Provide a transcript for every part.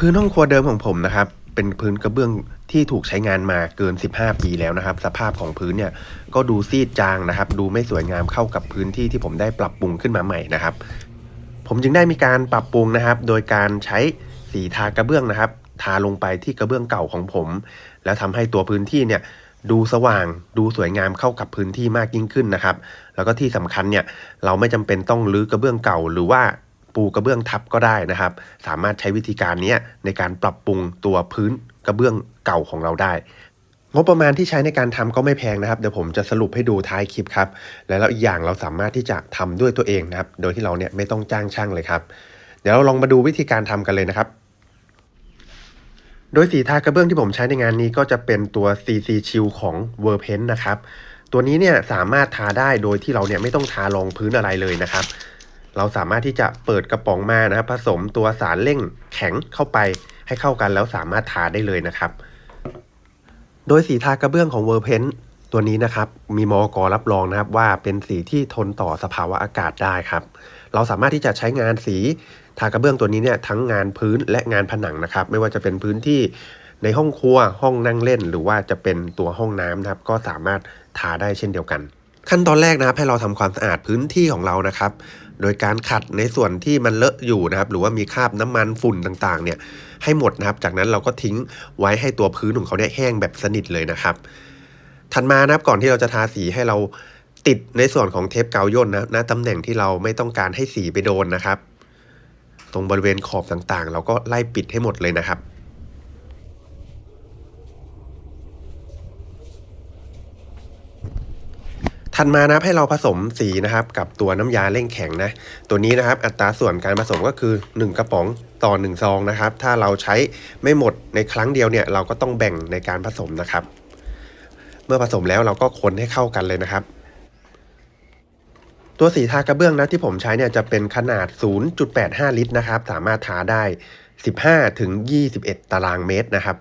พื้นห้องครัวเดิมของผมนะครับ เป็นพื้นกระเบื้องที่ถูกใช้งานมาเกิน 15 ปีแล้วนะครับ สภาพของพื้นเนี่ยก็ดูซีดจางนะครับ ดูไม่สวยงามเข้ากับพื้นที่ที่ผมได้ปรับปรุงขึ้นมาใหม่นะครับ ผมจึงได้มีการปรับปรุงนะครับ โดยการใช้สีทากระเบื้องนะครับ ทาลงไปที่กระเบื้องเก่าของผม แล้วทำให้ตัวพื้นที่เนี่ยดูสว่างดูสวยงามเข้ากับพื้นที่มากยิ่งขึ้นนะครับ แล้วก็ที่สำคัญเนี่ยเราไม่จำเป็นต้องรื้อกระเบื้องเก่าหรือว่า ปูกระเบื้องทับก็ได้นะครับ สามารถใช้วิธีการนี้ในการปรับปรุงตัวพื้นกระเบื้องเก่าของเราได้งบประมาณที่ใช้ในการทำก็ไม่แพงนะครับเดี๋ยวผมจะสรุปให้ดูท้ายคลิปครับและแล้วอีกอย่างเราสามารถที่จะทำด้วยตัวเองนะครับ โดยที่เราเนี่ยไม่ต้องจ้างช่างเลยครับ เดี๋ยวเราลองมาดูวิธีการทำกันเลยนะครับ โดยสีทากระเบื้องที่ผมใช้ในงานนี้ก็จะเป็นตัว CC Chill ของ w o r p e n นะครับตัวนี้เนี่ยสามารถทาได้โดยที่เราเนี่ยไม่ต้องทารองพื้นอะไรเลยนะครับ เราสามารถที่จะเปิดกระป๋องมานะครับผสมตัวสารเร่งแข็งเข้าไปให้เข้ากันแล้วสามารถทาได้เลยนะครับ โดยสีทากระเบื้องของเวอร์เพนตัวนี้นะครับมีมอกรับรองนะครับว่าเป็นสีที่ทนต่อสภาวะอากาศได้ครับ เราสามารถที่จะใช้งานสีทากระเบื้องตัวนี้เนี่ยทั้งงานพื้นและงานผนังนะครับ ไม่ว่าจะเป็นพื้นที่ในห้องครัวห้องนั่งเล่น หรือว่าจะเป็นตัวห้องน้ำนะครับ ก็สามารถทาได้เช่นเดียวกัน ขั้นตอนแรกนะครับให้เราทำความสะอาดพื้นที่ของเรานะครับ โดยการขัดในส่วนที่มันเลอะอยู่นะครับ หรือว่ามีคราบน้ำมันฝุ่นต่างๆ เนี่ยให้หมดนะครับ จากนั้นเราก็ทิ้งไว้ให้ตัวพื้นของเขาเนี่ยแห้งแบบสนิทเลยนะครับ ถัดมานะครับก่อนที่เราจะทาสีให้เราติดในส่วนของเทปกาวย่นนะณตำแหน่งที่เราไม่ต้องการให้สีไปโดนนะครับ ตรงบริเวณขอบต่างๆ เราก็ไล่ปิดให้หมดเลยนะครับ ถัดมานะครับให้เราผสมสีนะครับกับตัวน้ำยาเร่งแข็งนะตัวนี้นะครับอัตราส่วนการผสมก็คือ 1 กระป๋องต่อ 1 ซองนะครับ ถ้าเราใช้ไม่หมดในครั้งเดียวเนี่ยเราก็ต้องแบ่งในการผสมนะครับ เมื่อผสมแล้วเราก็คนให้เข้ากันเลยนะครับ ตัวสีทากระเบื้องนะที่ผมใช้เนี่ยจะเป็นขนาด 0.85 ลิตรนะครับ สามารถทาได้ 15ถึง21 ตารางเมตรนะครับ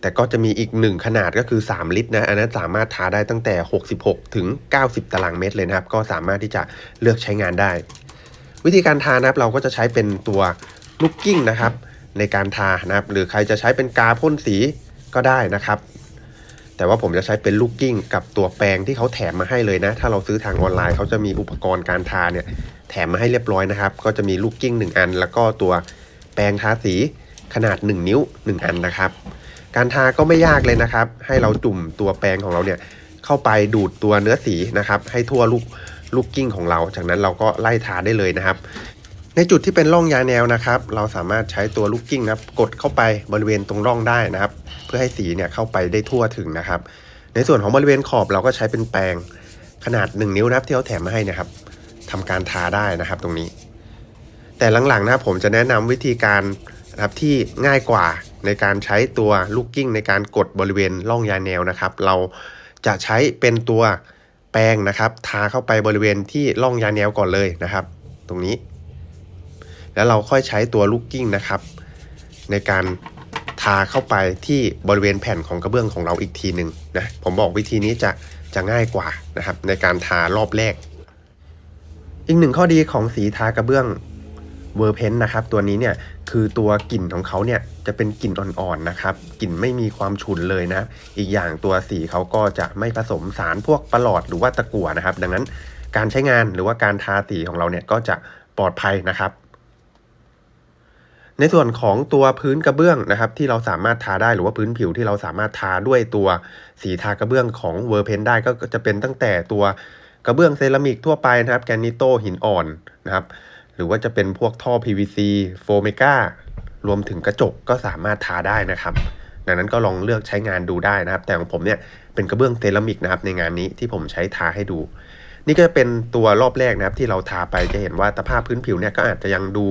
แต่ก็จะมีอีกหนึ่งขนาดก็คือ 3 ลิตรนะ อันนั้นสามารถทาได้ตั้งแต่ 66 ถึง 90 ตารางเมตรเลยนะครับ ก็สามารถที่จะเลือกใช้งานได้ วิธีการทานะครับเราก็จะใช้เป็นตัวลูกกิ้งนะครับ ในการทานะครับ หรือใครจะใช้เป็นกาพ่นสีก็ได้นะครับแต่ว่าผมจะใช้เป็นลูกกิ้งกับตัวแปรงที่เขาแถมมาให้เลยนะ ถ้าเราซื้อทางออนไลน์เขาจะมีอุปกรณ์การทาเนี่ยแถมมาให้เรียบร้อยนะครับ ก็จะมีลูกกิ้ง1อัน แล้วก็ตัวแปรงทาสีขนาด 1 นิ้ว 1 อันนะครับ การทาก็ไม่ยากเลยนะครับ ให้เราจุ่มตัวแปรงของเราเนี่ยเข้าไปดูดตัวเนื้อสีนะครับ ให้ทั่วลูกลูกกิ้งของเรา จากนั้นเราก็ไล่ทาได้เลยนะครับ ในจุดที่เป็นร่องยาแนวนะครับ เราสามารถใช้ตัวลูกกิ้งนะครับ กดเข้าไปบริเวณตรงร่องได้นะครับ เพื่อให้สีเนี่ยเข้าไปได้ทั่วถึงนะครับ ในส่วนของบริเวณขอบเราก็ใช้เป็นแปรงขนาด 1 นิ้วนะครับที่เขาแถมมาให้นะครับทำการทาได้นะครับตรงนี้ แต่หลังๆนะครับผมจะแนะนำวิธีการนะครับที่ง่ายกว่า ในการใช้ตัวลูกกิ้งในการกดบริเวณร่องยาแนวนะครับ เราจะใช้เป็นตัวแปรงนะครับ ทาเข้าไปบริเวณที่ร่องยาแนวก่อนเลยนะครับ ตรงนี้ แล้วเราค่อยใช้ตัวลูกกิ้งนะครับ ในการทาเข้าไปที่บริเวณแผ่นของกระเบื้องของเราอีกทีหนึ่งนะผมบอกวิธีนี้จะจะง่ายกว่านะครับ ในการทารอบแรก อีกหนึ่งข้อดีของสีทากระเบื้อง เวอร์เพนนะครับตัวนี้เนี่ยคือตัวกลิ่นของเขาเนี่ยจะเป็นกลิ่นอ่อนๆนะครับกลิ่นไม่มีความฉุนเลยนะ อีกอย่างตัวสีเขาก็จะไม่ผสมสารพวกประหลอดหรือว่าตะกั่วนะครับ ดังนั้นการใช้งานหรือว่าการทาสีของเราเนี่ยก็จะปลอดภัยนะครับ ในส่วนของตัวพื้นกระเบื้องนะครับ ที่เราสามารถทาได้หรือว่าพื้นผิวที่เราสามารถทาด้วยตัวสีทากระเบื้องของเวอร์เพนได้ก็จะเป็นตั้งแต่ตัวกระเบื้องเซรามิกทั่วไปนะครับ แกรนิโตหินอ่อนนะครับ หรือว่าจะเป็นพวกท่อ PVC โฟเมการวมถึงกระจกก็สามารถทาได้นะครับ ดังนั้นก็ลองเลือกใช้งานดูได้นะครับ แต่ของผมเนี่ยเป็นกระเบื้องเซรามิกนะครับในงานนี้ที่ผมใช้ทาให้ดู นี่ก็จะเป็นตัวรอบแรกนะครับที่เราทาไปจะเห็นว่าสภาพพื้นผิวเนี่ยก็อาจจะยังดู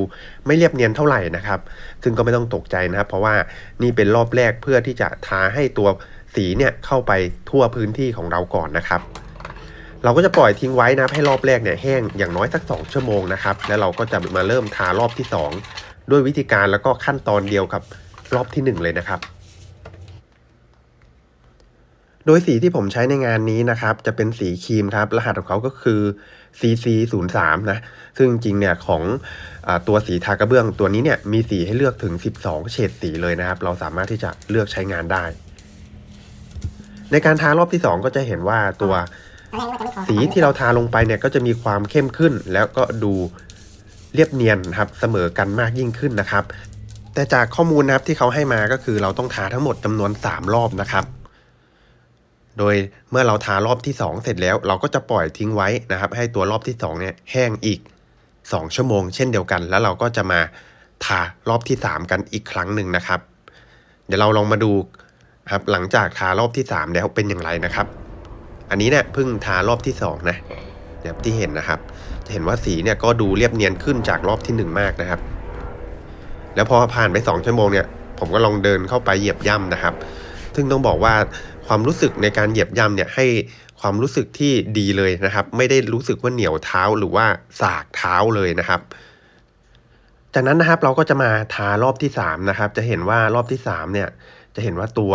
ไม่เรียบเนียนเท่าไหร่นะครับ ซึ่งก็ไม่ต้องตกใจนะครับ เพราะว่านี่เป็นรอบแรกเพื่อที่จะทาให้ตัวสีเนี่ยเข้าไปทั่วพื้นที่ของเราก่อนนะครับ เราก็จะปล่อยทิ้งไว้นะให้รอบแรกเนี่ยแห้งอย่างน้อยสัก 2 ชั่วโมงนะครับ แล้วเราก็จะมาเริ่มทารอบที่ 2 ด้วยวิธีการแล้วก็ขั้นตอนเดียวกับรอบที่ 1 เลยนะครับ โดยสีที่ผมใช้ในงานนี้นะครับ จะเป็นสีครีมครับ รหัสของเขาก็คือ CC 0 3 นะ ซึ่งจริงๆเนี่ยของอตัวสีทากระเบื้องตัวนี้เนี่ยมีสีให้เลือกถึง 12 เฉดสีเลยนะครับ เราสามารถที่จะเลือกใช้งานได้ ในการทารอบที่ 2 ก็จะเห็นว่าตัว สีที่เราทาลงไปเนี่ยก็จะมีความเข้มขึ้น แล้วก็ดูเรียบเนียนนะครับเสมอกันมากยิ่งขึ้นนะครับ แต่จากข้อมูลนะครับที่เขาให้มาก็คือเราต้องทาทั้งหมดจำนวน 3 รอบนะครับ โดยเมื่อเราทารอบที่ 2 เสร็จแล้ว เราก็จะปล่อยทิ้งไว้นะครับ ให้ตัวรอบที่2เนี่ยแห้งอีก 2 ชั่วโมง เช่นเดียวกัน แล้วเราก็จะมาทารอบที่ 3 กันอีกครั้งหนึ่งนะครับ เดี๋ยวเราลองมาดูครับหลังจากทารอบที่ 3 แล้วเป็นอย่างไรนะครับ อันนี้เนี่ยเพิ่งทารอบที่2นะแบบที่เห็นนะครับ จะเห็นว่าสีเนี่ยก็ดูเรียบเนียนขึ้นจากรอบที่ 1 มากนะครับ แล้วพอผ่านไป 2 ชั่วโมงเนี่ย ผมก็ลองเดินเข้าไปเหยียบย่ำนะครับ ซึ่งต้องบอกว่าความรู้สึกในการเหยียบย่ำเนี่ยให้ความรู้สึกที่ดีเลยนะครับ ไม่ได้รู้สึกว่าเหนียวเท้าหรือว่าสากเท้าเลยนะครับ จากนั้นนะครับเราก็จะมาทารอบที่3นะครับ จะเห็นว่ารอบที่3เนี่ยจะเห็นว่าตัว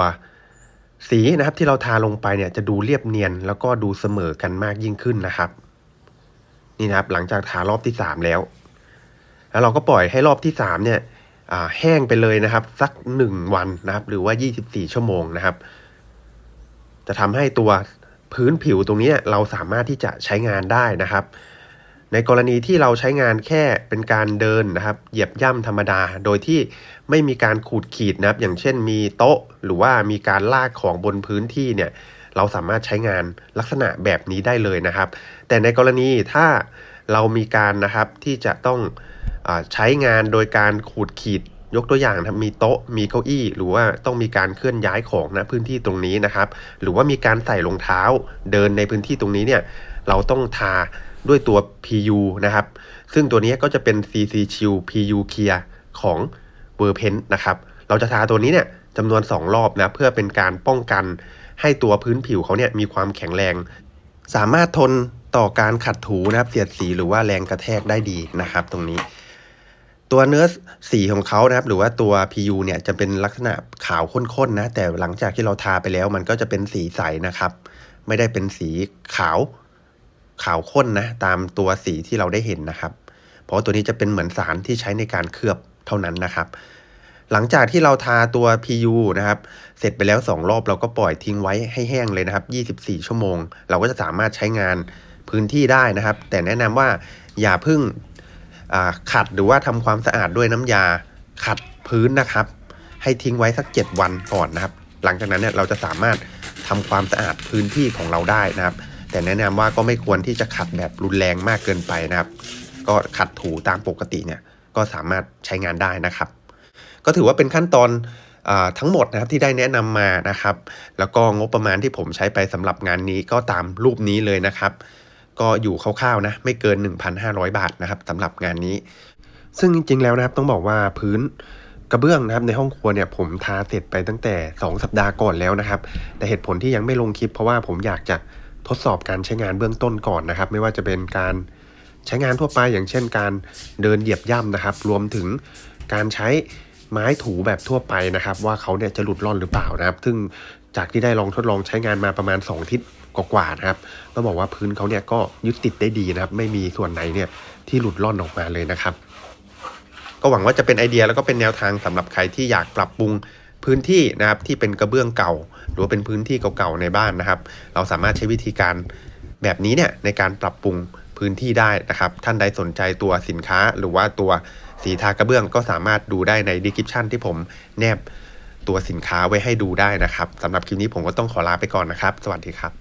สีนะครับที่เราทาลงไปเนี่ยจะดูเรียบเนียนแล้วก็ดูเสมอกันมากยิ่งขึ้นนะครับ นี่นะครับหลังจากทารอบที่3แล้ว แล้วเราก็ปล่อยให้รอบที่3เนี่ยแห้งไปเลยนะครับ สัก1วันนะครับ หรือว่า 24 ชั่วโมงนะครับ จะทำให้ตัวพื้นผิวตรงนี้เราสามารถที่จะใช้งานได้นะครับ ในกรณีที่เราใช้งานแค่เป็นการเดินนะครับ เหยียบย่ำธรรมดา โดยที่ไม่มีการขูดขีดนะครับ อย่างเช่นมีโต๊ะ หรือว่ามีการลากของบนพื้นที่เนี่ย เราสามารถใช้งานลักษณะแบบนี้ได้เลยนะครับ แต่ในกรณีถ้าเรามีการนะครับที่จะต้องอใช้งานโดยการขูดขีดยกตัวอย่างนะมีโต๊ะมีเก้าอี้ หรือว่าต้องมีการเคลื่อนย้ายของนะพื้นที่ตรงนี้นะครับ หรือว่ามีการใส่รองเท้าเดินในพื้นที่ตรงนี้เนี่ย เราต้องทา ด้วยตัว PU นะครับ ซึ่งตัวนี้ก็จะเป็น CC Chill PU Clear ของ w o r p e n นะครับ เราจะทาตัวนี้เนี่ยจำนวน 2 รอบนะ เพื่อเป็นการป้องกันให้ตัวพื้นผิวเขาเนี่ยมีความแข็งแรง สามารถทนต่อการขัดถูนะครับเสียดสีหรือว่าแรงกระแทกได้ดีนะครับ ตรงนี้ ตัวเนื้อสีของเขานะครับ หรือว่าตัว PU เนี่ยจะเป็นลักษณะขาวข้นๆนะ แต่หลังจากที่เราทาไปแล้ว มันก็จะเป็นสีใสนะครับ ไม่ได้เป็นสีขาว ขาวข้นนะตามตัวสีที่เราได้เห็นนะครับ เพราะตัวนี้จะเป็นเหมือนสารที่ใช้ในการเคลือบเท่านั้นนะครับ หลังจากที่เราทาตัว PU นะครับ เสร็จไปแล้ว 2 รอบเราก็ปล่อยทิ้งไว้ให้แห้งเลยนะครับ 24 ชั่วโมง เราก็จะสามารถใช้งานพื้นที่ได้นะครับ แต่แนะนำว่าอย่าพึ่งขัดหรือว่าทำความสะอาดด้วยน้ำยาขัดพื้นนะครับ ให้ทิ้งไว้สัก 7 วันก่อนนะครับ หลังจากนั้นเนี่ยเราจะสามารถทำความสะอาดพื้นที่ของเราได้นะครับ แต่แนะนำว่าก็ไม่ควรที่จะขัดแบบรุนแรงมากเกินไปนะครับ ก็ขัดถูตามปกติเนี่ยก็สามารถใช้งานได้นะครับ ก็ถือว่าเป็นขั้นตอนอทั้งหมดนะครับที่ได้แนะนำมานะครับ แล้วก็งบประมาณที่ผมใช้ไปสำหรับงานนี้ก็ตามรูปนี้เลยนะครับ ก็อยู่คร่าวๆนะไม่เกิน 1,500 บาทนะครับสำหรับงานนี้ ซึ่งจริงๆแล้วนะครับต้องบอกว่าพื้นกระเบื้องนะครับในห้องครัวเนี่ยผมทาเสร็จไปตั้งแต่ 2 สัปดาห์ก่อนแล้วนะครับ แต่เหตุผลที่ยังไม่ลงคลิปเพราะว่าผมอยากจะ ทดสอบการใช้งานเบื้องต้นก่อนนะครับ ไม่ว่าจะเป็นการใช้งานทั่วไปอย่างเช่น การเดินเหยียบย่ำนะครับ รวมถึงการใช้ไม้ถูแบบทั่วไปนะครับ ว่าเขาเนี่ยจะหลุดร่อนหรือเปล่านะครับ ซึ่งจากที่ได้ลองทดลองใช้งานมาประมาณ 2 ทิศกว่าๆนะครับต้องบอกว่าพื้นเขาเนี่ยก็ยึดติดได้ดีนะครับ ไม่มีส่วนไหนเนี่ยที่หลุดร่อนออกมาเลยนะครับ ก็หวังว่าจะเป็นไอเดียแล้วก็เป็นแนวทางสำหรับใครที่อยากปรับปรุง พื้นที่นะครับที่เป็นกระเบื้องเก่า หรือว่าเป็นพื้นที่เก่าๆในบ้านนะครับ เราสามารถใช้วิธีการแบบนี้เนี่ยในการปรับปรุงพื้นที่ได้นะครับ ท่านใดสนใจตัวสินค้าหรือว่าตัวสีทากระเบื้องก็สามารถดูได้ในดีคริปชันที่ผมแนบตัวสินค้าไว้ให้ดูได้นะครับสำหรับคลิปนี้ผมก็ต้องขอลาไปก่อนนะครับ สวัสดีครับ